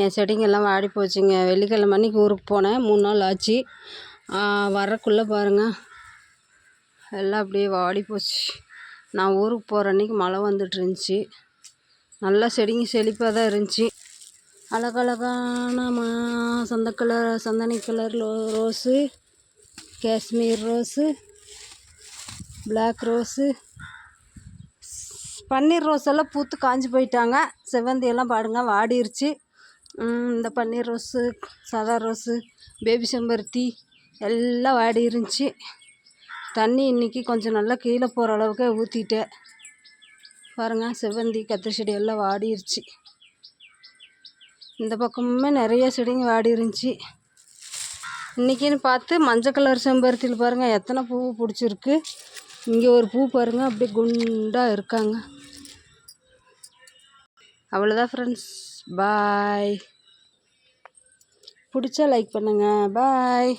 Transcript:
என் செடிங்கெல்லாம் வாடி போச்சுங்க. வெள்ளிக்கிழமை அன்னைக்கு ஊருக்கு போனேன். மூணு நாள் ஆச்சு. வரக்குள்ளே பாருங்கள் எல்லாம் அப்படியே வாடி போச்சு. நான் ஊருக்கு போகிற அன்னைக்கு மழை வந்துட்டு இருந்துச்சு. நல்லா செடிங்க செழிப்பாக தான் இருந்துச்சு. அழகழகான மா சந்த கலர் சந்தனி colour row rose Kashmir rose black rose. பன்னீர் ரோஸ் எல்லாம் பூத்து காஞ்சி போயிட்டாங்க. செவ்வந்தி எல்லாம் வாடிருச்சு. இந்த பன்னீர் ரோஸு சாதா ரோஸு பேபி செம்பருத்தி எல்லாம் வாடி இருந்துச்சு. தண்ணி இன்றைக்கி கொஞ்சம் நல்லா கீழே போகிற அளவுக்கு ஊற்றிட்டேன் பாருங்கள் செவ்வந்தி கத்திரி செடி எல்லாம் வாடிருச்சு. இந்த பக்கமுமே நிறைய செடிங்க வாடி இருந்துச்சு. இன்றைக்கின்னு பார்த்து மஞ்சள் கலர் செம்பருத்தியில் பாருங்கள் எத்தனை பூ பிடிச்சிருக்கு. இங்கே ஒரு பூ பாருங்கள் அப்படியே குண்டாக இருக்காங்க. அவ்வளோதான் ஃப்ரெண்ட்ஸ் பாய் பிடிச்சா லைக் பண்ணுங்கள் பாய்